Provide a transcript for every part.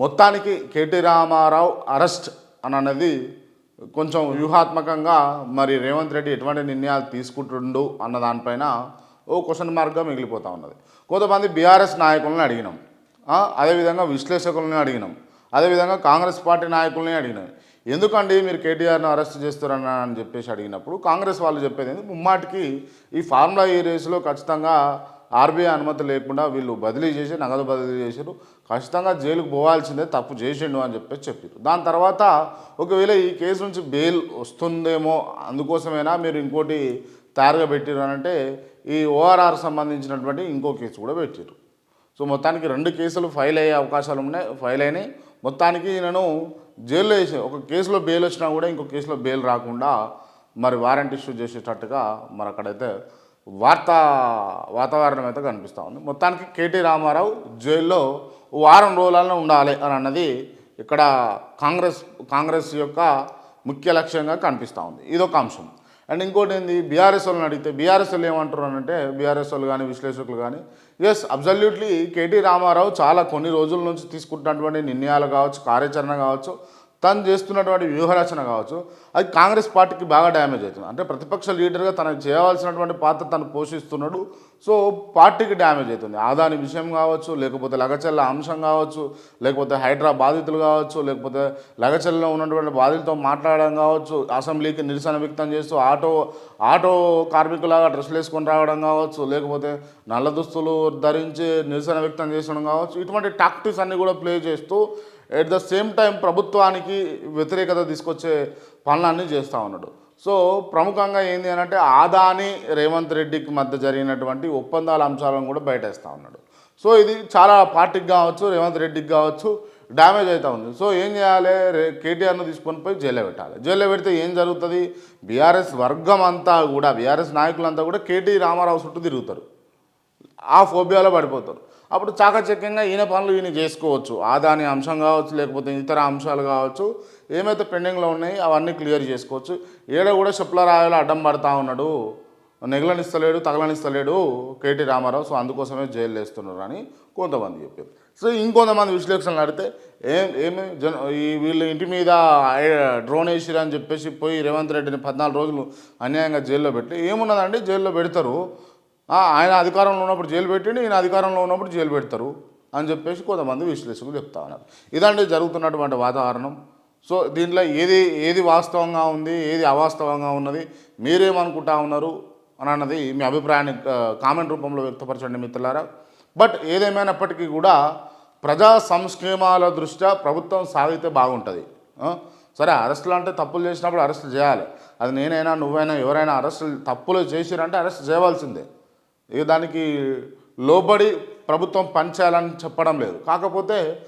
మొత్తానికి KT Ramarao arrest అని అన్నది కొంచెం వ్యూహాత్మకంగా మరి రేవంత్ రెడ్డి ఎటువంటి నిర్ణయాలు తీసుకుంటుండు అన్న దానిపైన ఓ క్వశ్చన్ మార్క్గా మిగిలిపోతూ ఉన్నది. కొంతమంది బీఆర్ఎస్ నాయకులను అడిగినాం. అదేవిధంగా విశ్లేషకులను అడిగినాం. అదేవిధంగా కాంగ్రెస్ పార్టీ నాయకుల్ని అడిగినాం. ఎందుకండి మీరు కేటీఆర్ను అరెస్ట్ చేస్తారని అని చెప్పేసి అడిగినప్పుడు కాంగ్రెస్ వాళ్ళు చెప్పేది ముమ్మాటికి ఈ ఫార్ములా ఈ రేసులో ఖచ్చితంగా ఆర్బీఐ అనుమతి లేకుండా వీళ్ళు బదిలీ చేసి నగదు బదిలీ చేశారు ఖచ్చితంగా జైలుకు పోవాల్సిందే తప్పు చేసిండు అని చెప్పేసి చెప్పారు దాని తర్వాత ఒకవేళ ఈ కేసు నుంచి బెయిల్ వస్తుందేమో అందుకోసమైనా మీరు ఇంకోటి తయారుగా పెట్టారు అని అంటే ఈ ఓఆర్ఆర్ సంబంధించినటువంటి ఇంకో కేసు కూడా పెట్టారు సో మొత్తానికి రెండు కేసులు ఫైల్ అయ్యే అవకాశాలు ఉన్నాయి ఫైల్ అయినాయి. మొత్తానికి నేను జైల్లో వేసి ఒక కేసులో బెయిల్ వచ్చినా కూడా ఇంకో కేసులో బెయిల్ రాకుండా మరి వారెంట్ ఇష్యూ చేసేటట్టుగా మరి అక్కడైతే వార్తా వాతావరణం అయితే కనిపిస్తూ ఉంది. మొత్తానికి కేటీ రామారావు జైల్లో వారం రోజులలో ఉండాలి అని అన్నది ఇక్కడ కాంగ్రెస్ కాంగ్రెస్ యొక్క ముఖ్య లక్ష్యంగా కనిపిస్తూ ఉంది. ఇదొక అంశం. అండ్ ఇంకోటి ఏంది? బీఆర్ఎస్ వాళ్ళని అడిగితే బీఆర్ఎస్ వాళ్ళు ఏమంటారు అని అంటే బీఆర్ఎస్ వాళ్ళు కానీ విశ్లేషకులు కానీ ఎస్ అబ్జల్యూట్లీ కేటీ రామారావు చాలా కొన్ని రోజుల నుంచి తీసుకుంటున్నటువంటి నిర్ణయాలు కావచ్చు కార్యాచరణ కావచ్చు తను చేస్తున్నటువంటి వ్యూహరచన కావచ్చు అది కాంగ్రెస్ పార్టీకి బాగా డ్యామేజ్ అవుతుంది. అంటే ప్రతిపక్ష లీడర్గా తనకు చేయవలసినటువంటి పాత్ర తను పోషిస్తున్నాడు సో పార్టీకి డ్యామేజ్ అవుతుంది. ఆదాని విషయం కావచ్చు లేకపోతే లగచల్ల అంశం కావచ్చు లేకపోతే హైడ్రా బాధితులు కావచ్చు లేకపోతే లగచల్లో ఉన్నటువంటి బాధితులతో మాట్లాడడం కావచ్చు అసెంబ్లీకి నిరసన వ్యక్తం చేస్తూ ఆటో ఆటో కార్మికులాగా డ్రెస్సులు వేసుకొని రావడం కావచ్చు లేకపోతే నల్ల దుస్తులు ధరించి నిరసన వ్యక్తం చేసడం కావచ్చు ఇటువంటి టాక్టిక్స్ అన్నీ కూడా ప్లే చేస్తూ ఎట్ ద సేమ్ టైం ప్రభుత్వానికి వ్యతిరేకత తీసుకొచ్చే పనులన్నీ చేస్తూ ఉన్నాడు. సో ప్రముఖంగా ఏంది అని అంటే ఆదాని రేవంత్ రెడ్డికి మధ్య జరిగినటువంటి ఒప్పందాల అంశాలను కూడా బయటేస్తూ ఉన్నాడు. సో ఇది చాలా పార్టీకి కావచ్చు రేవంత్ రెడ్డికి కావచ్చు డ్యామేజ్ అవుతూ ఉంది. సో ఏం చేయాలి? రే కేటీఆర్ను తీసుకొని పోయి జైల్లో పెట్టాలి. జైల్లో పెడితే ఏం జరుగుతుంది? బీఆర్ఎస్ వర్గం అంతా కూడా బీఆర్ఎస్ నాయకులంతా కూడా కేటీ రామారావు చుట్టూ తిరుగుతారు. ఆ ఫోబియాలో పడిపోతారు. అప్పుడు చాకచక్యంగా ఈయన పనులు ఈయన చేసుకోవచ్చు. ఆదాని అంశం కావచ్చు లేకపోతే ఇతర అంశాలు కావచ్చు ఏమైతే పెండింగ్లో ఉన్నాయి అవన్నీ క్లియర్ చేసుకోవచ్చు. ఏడ కూడా చెప్పుల రాయలో అడ్డం పడతా ఉన్నాడు. నెగలనిస్తలేడు తగలనిస్తలేడు కేటీ రామారావు. సో అందుకోసమే జైలు వేస్తున్నారు అని కొంతమంది చెప్పారు. సో ఇంకొంతమంది విశ్లేషణలు అడిగితే ఏం ఏమి జన ఈ వీళ్ళ ఇంటి మీద డ్రోన్ వేసిరు అని చెప్పేసి పోయి రేవంత్ రెడ్డిని పద్నాలుగు రోజులు అన్యాయంగా జైల్లో పెట్టి ఏమున్నదండి? జైల్లో పెడతారు. ఆయన అధికారంలో ఉన్నప్పుడు జైలు పెట్టండి ఈయన అధికారంలో ఉన్నప్పుడు జైలు పెడతారు అని చెప్పేసి కొంతమంది విశ్లేషకులు చెప్తా ఉన్నారు. ఇదండి జరుగుతున్నటువంటి వాతావరణం. సో దీంట్లో ఏది ఏది వాస్తవంగా ఉంది ఏది అవాస్తవంగా ఉన్నది మీరేమనుకుంటా ఉన్నారు అని అన్నది మీ అభిప్రాయాన్ని కామెంట్ రూపంలో వ్యక్తపరచండి మిత్రులారా. బట్ ఏదేమైనప్పటికీ కూడా ప్రజా సంక్షేమాల దృష్ట్యా ప్రభుత్వం సాగితే బాగుంటుంది. సరే అరెస్టులు అంటే తప్పులు చేసినప్పుడు అరెస్ట్ చేయాలి. అది నేనైనా నువ్వైనా ఎవరైనా అరెస్టులు తప్పులు చేసిరంటే అరెస్ట్ చేయవలసిందే. ఇక దానికి లోబడి ప్రభుత్వం పనిచేయాలని చెప్పడం లేదు. కాకపోతే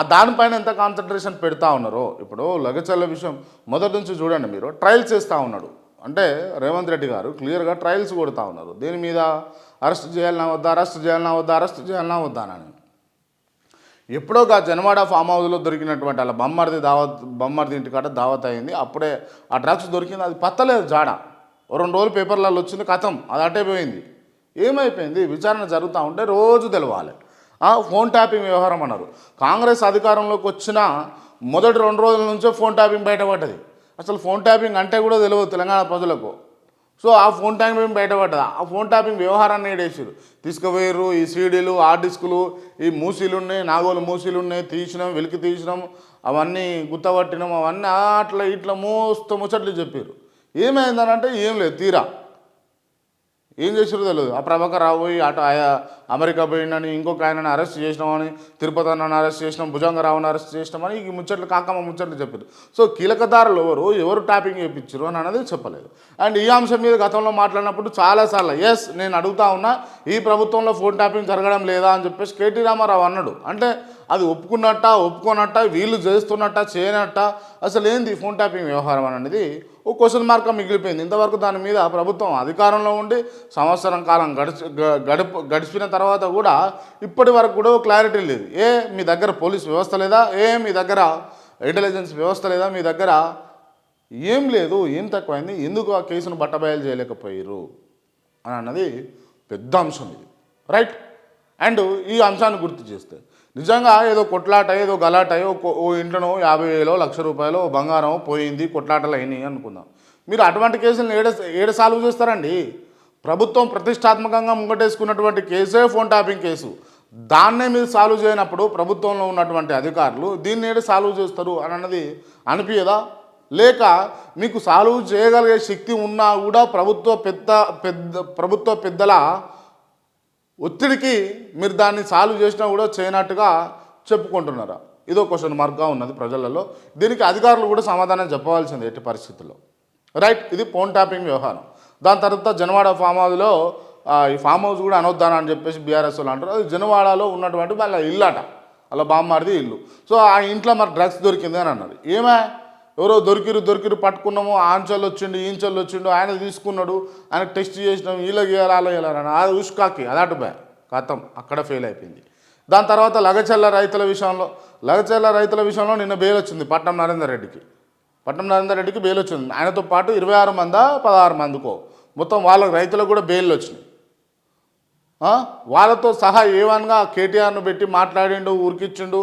దానిపైన ఎంత కాన్సన్ట్రేషన్ పెడతా ఉన్నారో ఇప్పుడు లగచల్ల విషయం మొదటి నుంచి చూడండి మీరు ట్రయల్స్ చేస్తూ ఉన్నాడు. అంటే రేవంత్ రెడ్డి గారు క్లియర్గా ట్రయల్స్ కొడుతూ ఉన్నారు. దీని మీద అరెస్ట్ చేయాలన్నా వద్దా అరెస్ట్ చేయాలన్నా వద్దా అరెస్ట్ చేయాలన్నా వద్దా అని. ఎప్పుడో గా జనవాడ ఫామ్ హౌస్లో దొరికినటువంటి అలా బొమ్మర్ది దావత్ బొమ్మర్ది ఇంటికాడ దావత్ అయింది. అప్పుడే ఆ డ్రగ్స్ దొరికింది. అది పత్తలేదు జాడ. ఓ రెండు రోజులు పేపర్లలో వచ్చింది కథం. అది అటే పోయింది. ఏమైపోయింది? విచారణ జరుగుతూ ఉంటే రోజు తెలవాలి. ఆ, ఫోన్ ట్యాపింగ్ వ్యవహారం అన్నారు. కాంగ్రెస్ అధికారంలోకి వచ్చిన మొదటి రెండు రోజుల నుంచే ఫోన్ ట్యాపింగ్ బయటపడ్డది. అసలు ఫోన్ ట్యాపింగ్ అంటే కూడా తెలియదు తెలంగాణ ప్రజలకు. సో ఆ ఫోన్ ట్యాపింగ్ బయటపడ్డది? ఆ ఫోన్ ట్యాపింగ్ వ్యవహారాన్ని ఏడేసారు తీసుకుపోయారు ఈ సీడీలు హార్డ్ డిస్కులు ఈ మూసీలు ఉన్నాయి నాగోలు మూసీలు ఉన్నాయి తీసినాం వెలికి తీసినాం అవన్నీ గుత్తపట్టినాం అవన్నీ అట్లా ఇట్లా మోస్తు ముచ్చట్లు చెప్పారు ఏమైందనంటే ఏం లేదు తీరా. ఏం చేసారో తెలియదు ఆ ప్రభాకర్ రావు పోయి అటు ఆయా అమెరికా పోయిండని ఇంకొక ఆయనని అరెస్ట్ చేసినామని తిరుపతి అన్నని అరెస్ట్ చేసినాం భుజంగరావుని అరెస్ట్ చేసినామని ఈ ముచ్చట్లు కాకమ్మ ముచ్చట్లు చెప్పారు సో కీలకదారులు ఎవరు? ఎవరు ట్యాపింగ్ చేయించారు అని అనేది చెప్పలేదు. అండ్ ఈ అంశం మీద గతంలో మాట్లాడినప్పుడు చాలాసార్లు ఎస్ నేను అడుగుతా ఉన్నా ఈ ప్రభుత్వంలో ఫోన్ ట్యాపింగ్ జరగడం లేదా? అని చెప్పేసి కేటీ రామారావు అన్నాడు. అంటే అది ఒప్పుకున్నట్ట ఒప్పుకోనట్ట వీళ్ళు చేస్తున్నట్ట చేయనట్ట అసలు ఏంది ఫోన్ ట్యాపింగ్ వ్యవహారం అనేది? ఓ క్వశ్చన్ మార్క్ మిగిలిపోయింది. ఇంతవరకు దాని మీద ప్రభుత్వం అధికారంలో ఉండి సంవత్సరం కాలం గడిచి గ- గడుపు గడిచిన తర్వాత తర్వాత కూడా ఇప్పటి వరకు కూడా క్లారిటీ లేదు. ఏ మీ దగ్గర పోలీస్ వ్యవస్థ లేదా? ఏ మీ దగ్గర ఇంటెలిజెన్స్ వ్యవస్థ లేదా? మీ దగ్గర ఏం లేదు ఏం తక్కువైంది ఎందుకు ఆ కేసును బట్టబయలు చేయలేకపోయారు? అని అన్నది పెద్ద అంశం ఇది. రైట్ అండ్ ఈ అంశాన్ని గుర్తు చేస్తే నిజంగా ఏదో కొట్లాట ఏదో గలాట ఓ కో- ఓ ఇంట్లోనో యాభై వేలో లక్ష రూపాయలు బంగారం పోయింది కొట్లాటలు అయినాయి అనుకుందాం. మీరు అటువంటి కేసులను ఏడ ఏడ సాల్వ్ చేస్తారండి? ప్రభుత్వం ప్రతిష్టాత్మకంగా ముంగటేసుకున్నటువంటి కేసే ఫోన్ ట్యాపింగ్ కేసు. దాన్నే మీరు సాల్వ్ చేయనప్పుడు ప్రభుత్వంలో ఉన్నటువంటి అధికారులు దీన్ని ఏడు సాల్వ్ చేస్తారు అని అన్నది అనిపించదా లేక మీకు సాల్వ్ చేయగలిగే శక్తి ఉన్నా కూడా ప్రభుత్వ పెద్ద పెద్ద ప్రభుత్వ పెద్దల ఒత్తిడికి మీరు దాన్ని సాల్వ్ చేసినా కూడా చేయనట్టుగా చెప్పుకుంటున్నారా? ఇదో క్వశ్చన్ మార్క్గా ఉన్నది ప్రజలలో. దీనికి అధికారులు కూడా సమాధానం చెప్పవలసింది ఎట్టి పరిస్థితుల్లో. రైట్ ఇది ఫోన్ ట్యాపింగ్ వ్యవహారం. దాని తర్వాత జనవాడ ఫామ్ హౌస్లో ఈ ఫామ్ హౌస్ కూడా అనొద్దాన అని చెప్పేసి బీఆర్ఎస్ వాళ్ళు అంటారు. అది జనవాడలో ఉన్నటువంటి వాళ్ళ ఇల్లు అట వాళ్ళ బామ్మారిది ఇల్లు. సో ఆ ఇంట్లో మరి డ్రగ్స్ దొరికింది అని అన్నారు. ఏమే? ఎవరో దొరికిరు దొరికిరు పట్టుకున్నాము ఆంచల్ వచ్చిండు ఈంచల్ వచ్చిండు ఆయన తీసుకున్నాడు ఆయన టెస్ట్ చేసినాం వీళ్ళకి ఇవ్వాలి అలా ఇవ్వాలని అది ఉష్కాకి అదాటు బే. కథం అక్కడ ఫెయిల్ అయిపోయింది. దాని తర్వాత లగచల్ల రైతుల విషయంలో లగచల్ల రైతుల విషయంలో నిన్న బెయిల్ వచ్చింది పట్నం నరేందర్ రెడ్డికి. పట్నం నరేందర్ రెడ్డికి బెయిల్ వచ్చింది. ఆయనతో పాటు ఇరవై ఆరు మందా పదహారు మందికో. మొత్తం వాళ్ళ రైతులకు కూడా బెయిల్ వచ్చినాయి. వాళ్ళతో సహా ఏవన్గా కేటీఆర్ను పెట్టి మాట్లాడిండు ఊరికిచ్చిండు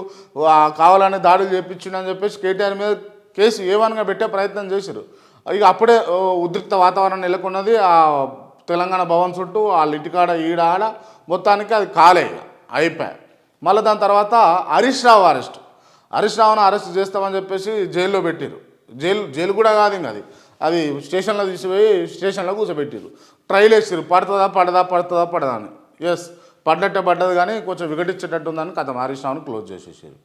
ఆ, కావాలని దాడులు చేపించిండు అని చెప్పేసి కేటీఆర్ మీద కేసు ఏవన్గా పెట్టే ప్రయత్నం చేశారు ఇక అప్పుడే ఉద్రిక్త వాతావరణం నెలకొన్నది. ఆ తెలంగాణ భవన్ చుట్టూ వాళ్ళ ఇంటికాడ ఈడ ఆడ మొత్తానికి అది కాలే అయిపోయాయి మళ్ళీ దాని తర్వాత హరీష్ రావు అరెస్ట్. హరీష్ రావును అరెస్ట్ చేస్తామని చెప్పేసి జైల్లో పెట్టారు జైలు జైలు కూడా కాదు ఇంకా అది. అది స్టేషన్లో తీసిపోయి స్టేషన్లో కూర్చోబెట్టారు ట్రైల్ వేసారు పడుతుందా పడదా పడుతుందా పడదా అని. ఎస్ పడ్డట్టే పడ్డది కానీ కొంచెం వికటించేటట్టు ఉందని కథ హరీష్ క్లోజ్ చేసేసారు.